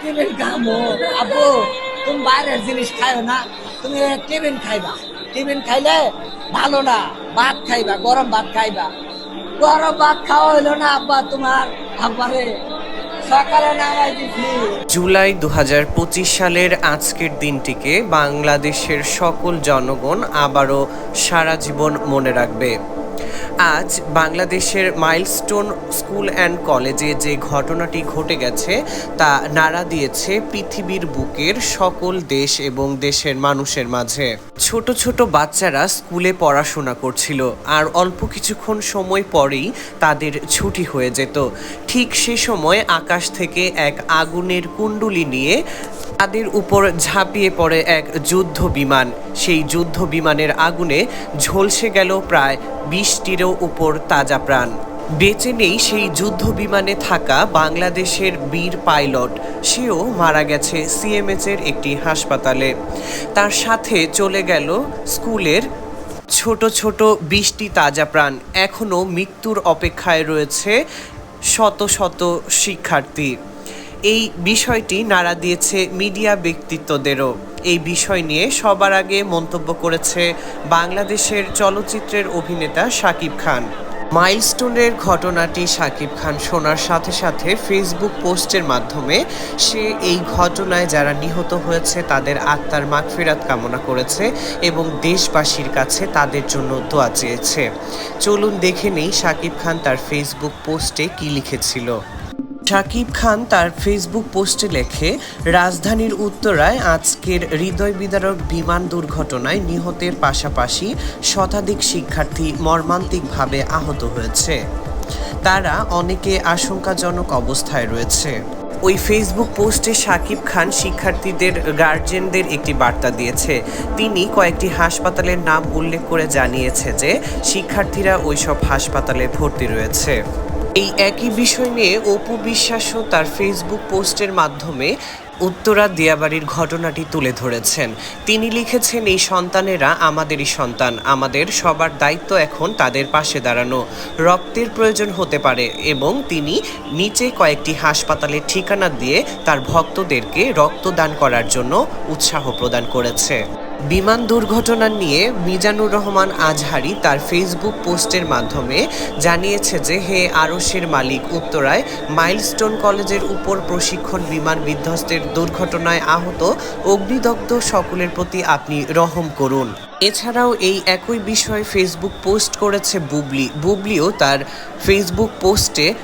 Tiffin খাব আপু তুমি বাইরের জিনিস খাইও না তুমি টিফিন খাইবা টিফিন খাইলে ভালো না ভাত খাইবা গরম ভাত খাইবা গরম ভাত খাওয়া হইল না আব্বা তোমার আব্বারে জুলাই দু হাজার পঁচিশ সালের আজকের দিনটিকে বাংলাদেশের সকল জনগণ আবারও সারা জীবন মনে রাখবে। আজ বাংলাদেশের মাইলস্টোন স্কুল অ্যান্ড কলেজে যে ঘটনাটি ঘটে গেছে, তা নাড়া দিয়েছে পৃথিবীর বুকের সকল দেশ এবং দেশের মানুষের মাঝে। ছোট ছোট বাচ্চারা স্কুলে পড়াশোনা করছিল আর অল্প কিছুক্ষণ সময় পরেই তাদের ছুটি হয়ে যেত। ঠিক সে সময় আকাশ থেকে এক আগুনের কুণ্ডুলি নিয়ে তাদের উপর ঝাঁপিয়ে পড়ে এক যুদ্ধ বিমান। সেই যুদ্ধ বিমানের আগুনে ঝলসে গেল প্রায় বিশটিরও উপর তাজা প্রাণ। বেঁচে নেই সেই যুদ্ধ বিমানে থাকা বাংলাদেশের বীর পাইলট। সেও মারা গেছে সিএমএচ এর একটি হাসপাতালে। তার সাথে চলে গেল স্কুলের ছোট ছোট বিশটি তাজা প্রাণ। এখনও মৃত্যুর অপেক্ষায় রয়েছে শত শত শিক্ষার্থী। এই বিষয়টি নাড়া দিয়েছে মিডিয়া ব্যক্তিত্বদেরও। এই বিষয় নিয়ে সবার আগে মন্তব্য করেছে বাংলাদেশের চলচ্চিত্রের অভিনেতা শাকিব খান। মাইলস্টোনের ঘটনাটি শাকিব খান শোনার সাথে সাথে ফেসবুক পোস্টের মাধ্যমে সে এই ঘটনায় যারা নিহত হয়েছে, তাদের আত্মার মাগফিরাত কামনা করেছে এবং দেশবাসীর কাছে তাদের জন্য দোয়া চেয়েছে। চলুন দেখে নেই শাকিব খান তার ফেসবুক পোস্টে কি লিখেছিল। শাকিব খান তার ফেসবুক পোস্টে লেখে, রাজধানীর উত্তরায় আজকের হৃদয় বিদারক বিমান দুর্ঘটনায় নিহতের পাশাপাশি শতাধিক শিক্ষার্থী মর্মান্তিকভাবে আহত হয়েছে। তারা অনেকে আশঙ্কাজনক অবস্থায় রয়েছে। ওই ফেসবুক পোস্টে শাকিব খান শিক্ষার্থীদের, গার্জেনদের একটি বার্তা দিয়েছে। তিনি কয়েকটি হাসপাতালের নাম উল্লেখ করে জানিয়েছে যে, শিক্ষার্থীরা ওইসব হাসপাতালে ভর্তি রয়েছে। এই একই বিষয় নিয়ে অপু বিশ্বাসও তার ফেসবুক পোস্টের মাধ্যমে উত্তরা দিয়াবাড়ির ঘটনাটি তুলে ধরেছেন। তিনি লিখেছেন, এই সন্তানেরা আমাদেরই সন্তান। আমাদের সবার দায়িত্ব এখন তাদের পাশে দাঁড়ানো। রক্তের প্রয়োজন হতে পারে এবং তিনি নিচে কয়েকটি হাসপাতালের ঠিকানা দিয়ে তার ভক্তদেরকে রক্তদান করার জন্য উৎসাহ প্রদান করেছে। বিমান দুর্ঘটনা নিয়ে মিজানুর রহমান আজহারি তার ফেসবুক পোস্টের মাধ্যমে জানিয়েছে যে, হে আরশের মালিক, উত্তরায় মাইলস্টোন কলেজের উপর প্রশিক্ষণ বিমান বিধ্বস্তের দুর্ঘটনায় আহত অগ্নিদগ্ধ সকলের প্রতি আপনি রহম করুন। এছাড়াও এই একই বিষয়ে ফেসবুক পোস্ট করেছে বুবলি। বুবলিও তার ফেসবুক পোস্টে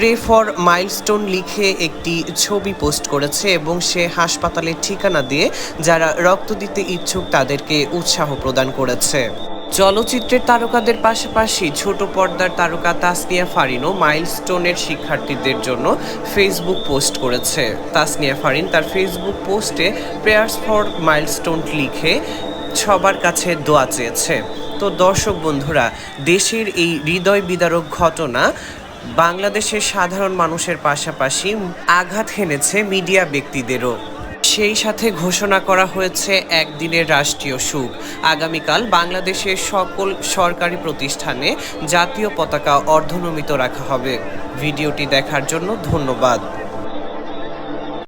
প্রে ফর মাইলস্টোন লিখে একটি ছবি পোস্ট করেছে এবং সে হাসপাতালের ঠিকানা দিয়ে যারা রক্ত দিতে ইচ্ছুক তাদেরকে উৎসাহ প্রদান করেছে। চলচ্চিত্রের তারকাদের পাশাপাশি ছোট পর্দার তারকা তাসনিয়া ফারিনও মাইলস্টোনের শিক্ষার্থীদের জন্য ফেসবুক পোস্ট করেছে। তাসনিয়া ফারিন তার ফেসবুক পোস্টে প্রেয়ার্স ফর মাইলস্টোন লিখে সবার কাছে দোয়া চেয়েছে। তো দর্শক বন্ধুরা, দেশের এই হৃদয় বিদারক ঘটনা বাংলাদেশের সাধারণ মানুষের পাশাপাশি আঘাত হেনেছে মিডিয়া ব্যক্তিদেরও। সেই সাথে ঘোষণা করা হয়েছে একদিনের রাষ্ট্রীয় সুখ। আগামীকাল বাংলাদেশের সকল সরকারি প্রতিষ্ঠানে জাতীয় পতাকা অর্ধনমিত রাখা হবে। ভিডিওটি দেখার জন্য ধন্যবাদ।